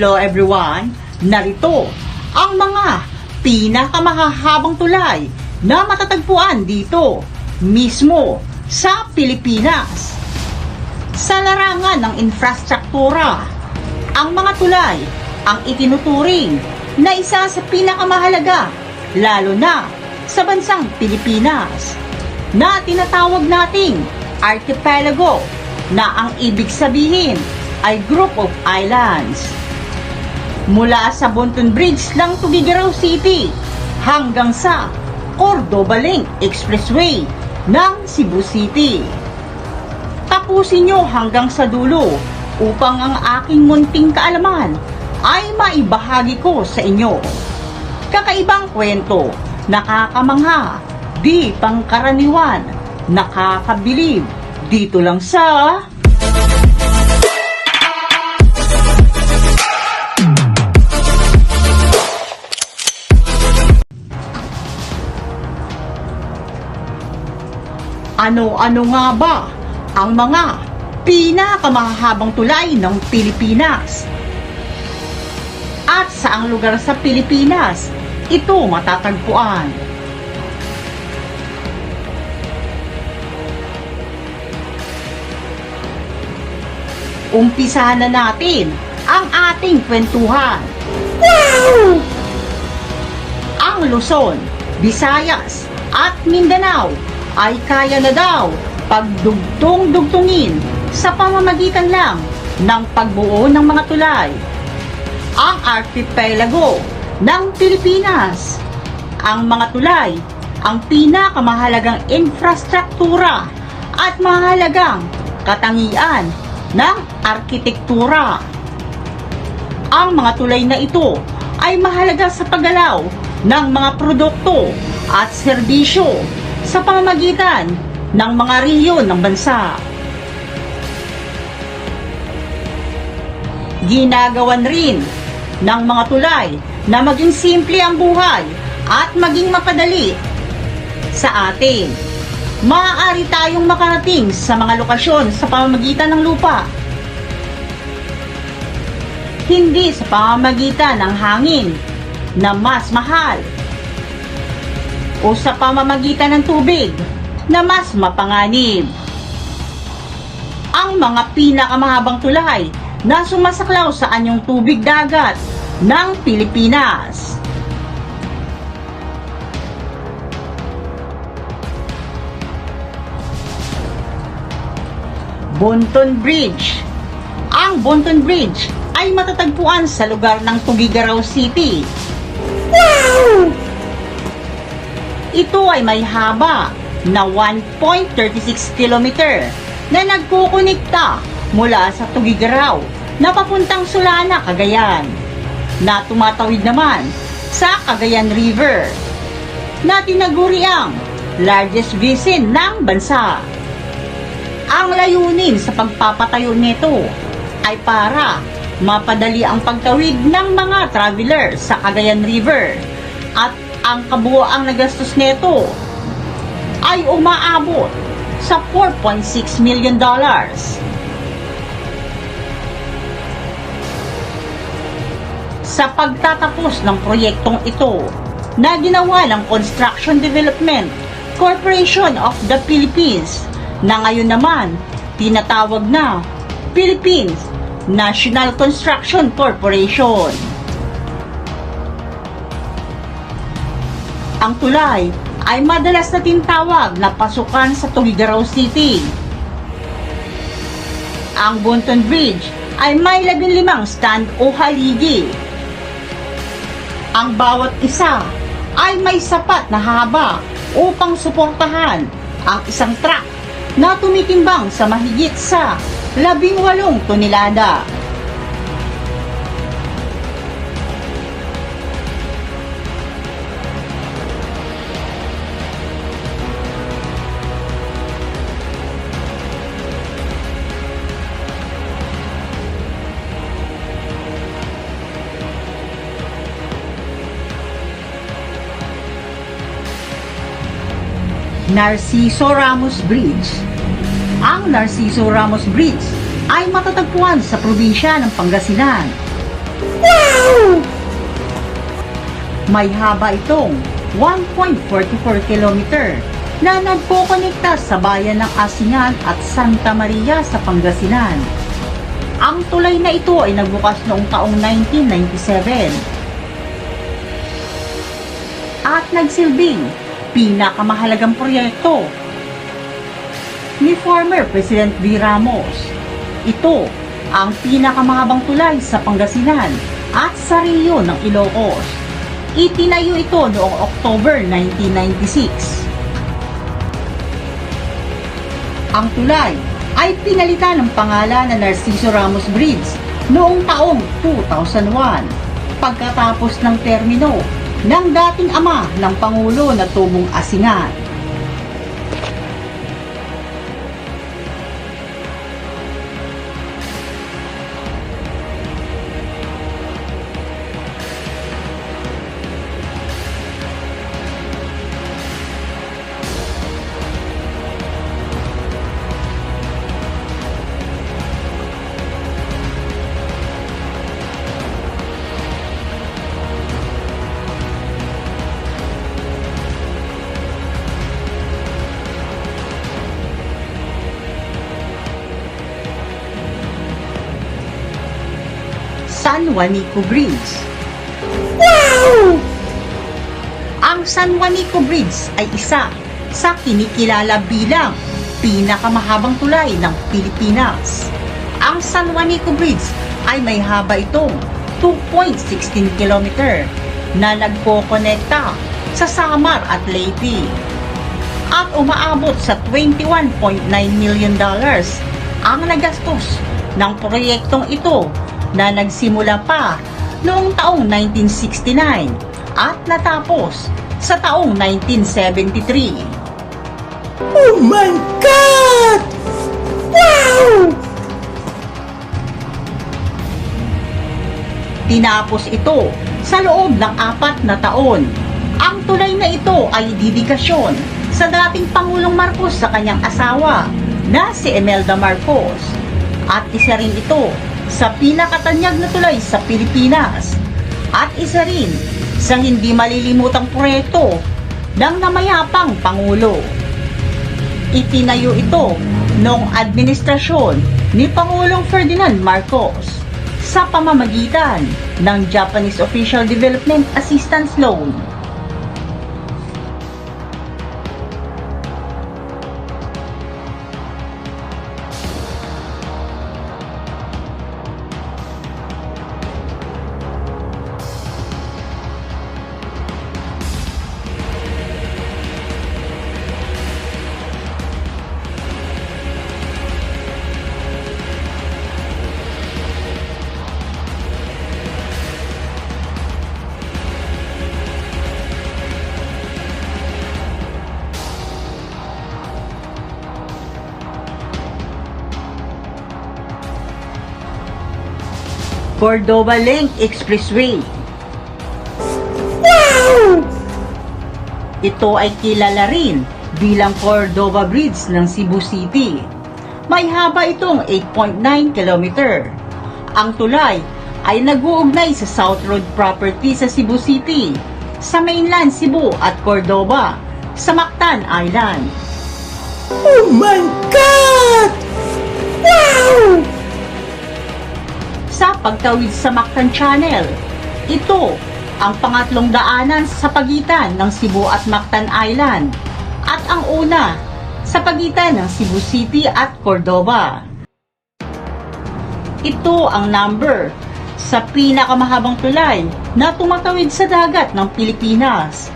Hello everyone! Narito ang mga pinakamahahabang tulay na matatagpuan dito mismo sa Pilipinas. Sa larangan ng infrastruktura, ang mga tulay ang itinuturing na isa sa pinakamahalaga lalo na sa bansang Pilipinas na tinatawag nating archipelago na ang ibig sabihin ay group of islands. Mula sa Bonton Bridge lang Tugigaraw City hanggang sa Cordoba Link Expressway ng Cebu City. Tapusin nyo hanggang sa dulo upang ang aking munting kaalaman ay maibahagi ko sa inyo. Kakaibang kwento, nakakamangha, di pangkaraniwan, nakakabilib, dito lang sa... Ano-ano nga ba ang mga pinakamahabang tulay ng Pilipinas? At saang lugar sa Pilipinas ito matatagpuan? Umpisahan na natin ang ating kwentuhan. Wow! Ang Luzon, Visayas at Mindanao ay kaya na daw pagdugtong-dugtungin sa pamamagitan lang ng pagbuo ng mga tulay. Ang archipelago ng Pilipinas. Ang mga tulay ang pinakamahalagang infrastruktura at mahalagang katangian ng arkitektura. Ang mga tulay na ito ay mahalaga sa paggalaw ng mga produkto at serbisyo sa pamamagitan ng mga rehiyon ng bansa. Ginagawan rin ng mga tulay na maging simple ang buhay at maging mapadali sa atin. Maaari tayong makarating sa mga lokasyon sa pamamagitan ng lupa. Hindi sa pamamagitan ng hangin na mas mahal o sa pamamagitan ng tubig na mas mapanganib. Ang mga pinakamahabang tulay na sumasaklaw sa anyong tubig dagat ng Pilipinas. Bonton Bridge Ang Bonton Bridge ay matatagpuan sa lugar ng Tugigaraw City. Wow! Ito ay may haba na 1.36 kilometer na nagkukunikta mula sa Tugigaraw na papuntang Sulana, Cagayan na tumatawid naman sa Cagayan River na tinaguri ang largest basin ng bansa. Ang layunin sa pagpapatayo nito ay para mapadali ang pagtawid ng mga traveler sa Cagayan River at ang kabuoang nagastos nito ay umaabot sa 4.6 million dollars. Sa pagtatapos ng proyektong ito na ginawa ng Construction Development Corporation of the Philippines na ngayon naman tinatawag na Philippines National Construction Corporation. Ang tulay ay madalas na tinatawag na pasukan sa Tugigaraw City. Ang Bonton Bridge ay may 15 stand o haligi. Ang bawat isa ay may sapat na haba upang suportahan ang isang truck na tumitimbang sa mahigit sa 18 tonelada. Narciso Ramos Bridge. Ang Narciso Ramos Bridge ay matatagpuan sa probinsya ng Pangasinan. May haba itong 1.44 kilometer na nagkukonekta sa bayan ng Asingan at Santa Maria sa Pangasinan. Ang tulay na ito ay nagbukas noong taong 1997 at nagsilbing pinakamahalagang proyekto ni former President V. Ramos. Ito ang pinakamahabang tulay sa Pangasinan at sa Rio ng Ilocos. Itinayo ito noong October 1996. Ang tulay ay pinalitan ng pangalan na Narciso Ramos Bridge noong taong 2001 pagkatapos ng termino ng dating ama ng Pangulo na tubong asingan. San Juanico Bridge. Ang San Juanico Bridge ay isa sa kinikilala bilang pinakamahabang tulay ng Pilipinas. Ang San Juanico Bridge ay may haba itong 2.16 km na nagkokonekta sa Samar at Leyte at umaabot sa 21.9 million dollars ang nagastos ng proyektong ito na nagsimula pa noong taong 1969 at natapos sa taong 1973. Oh my God! Wow! Tinapos ito sa loob ng apat na taon. Ang tulay na ito ay didikasyon sa dating Pangulong Marcos sa kanyang asawa na si Imelda Marcos. At isa rin ito sa pinakatanyag na tulay sa Pilipinas. At isa rin sa hindi malilimutang proyekto ng namayapang Pangulo. Itinayo ito noong administrasyon ni Pangulong Ferdinand Marcos sa pamamagitan ng Japanese Official Development Assistance Loan. Cordova Link Expressway. Ito ay kilala rin bilang Cordova Bridge ng Cebu City. May haba itong 8.9 km. Ang tulay ay nag-uugnay sa South Road property sa Cebu City, sa mainland Cebu at Cordova, sa Mactan Island. Oh my God! Pagtawid sa Mactan Channel. Ito ang pangatlong daanan sa pagitan ng Cebu at Mactan Island at ang una sa pagitan ng Cebu City at Cordova. Ito ang number sa pinakamahabang tulay na tumatawid sa dagat ng Pilipinas.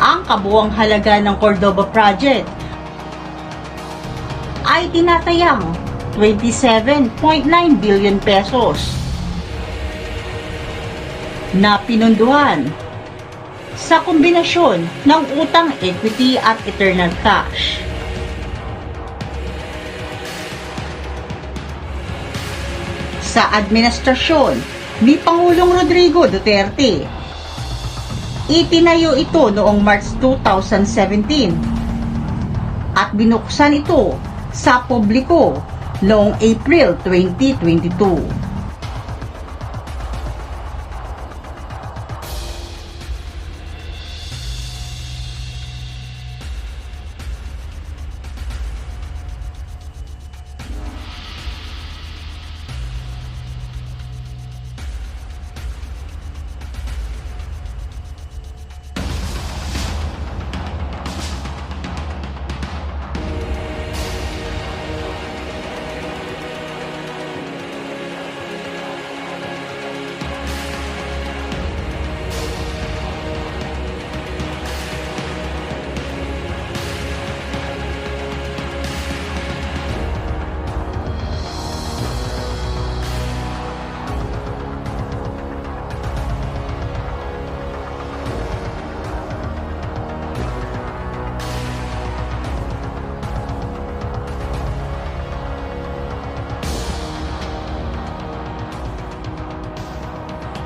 Ang kabuang halaga ng Cordova Project ay tinatayang 27.9 billion pesos na pinunduhan sa kombinasyon ng utang equity at eternal cash. Sa administrasyon ni Pangulong Rodrigo Duterte, itinayo ito noong March 2017 at binuksan ito sa publiko noong April 2022.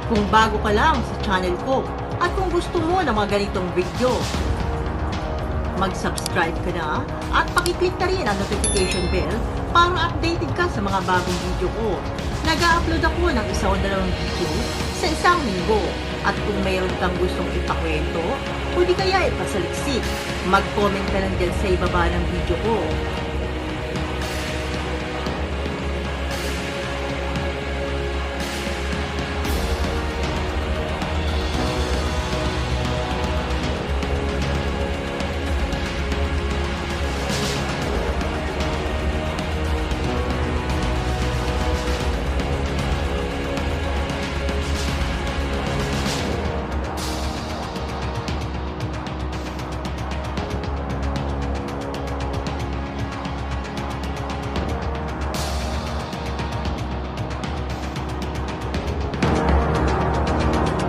Kung bago ka lang sa channel ko at kung gusto mo ng mga ganitong video, mag-subscribe ka na at pakiclick na rin ang notification bell para updated ka sa mga bagong video ko. Nag-upload ako ng isa o dalawang video sa isang linggo. At kung mayroon kang gustong ipakwento, o di kaya ipasaliksik, mag-comment ka lang dyan sa ibaba ng video ko.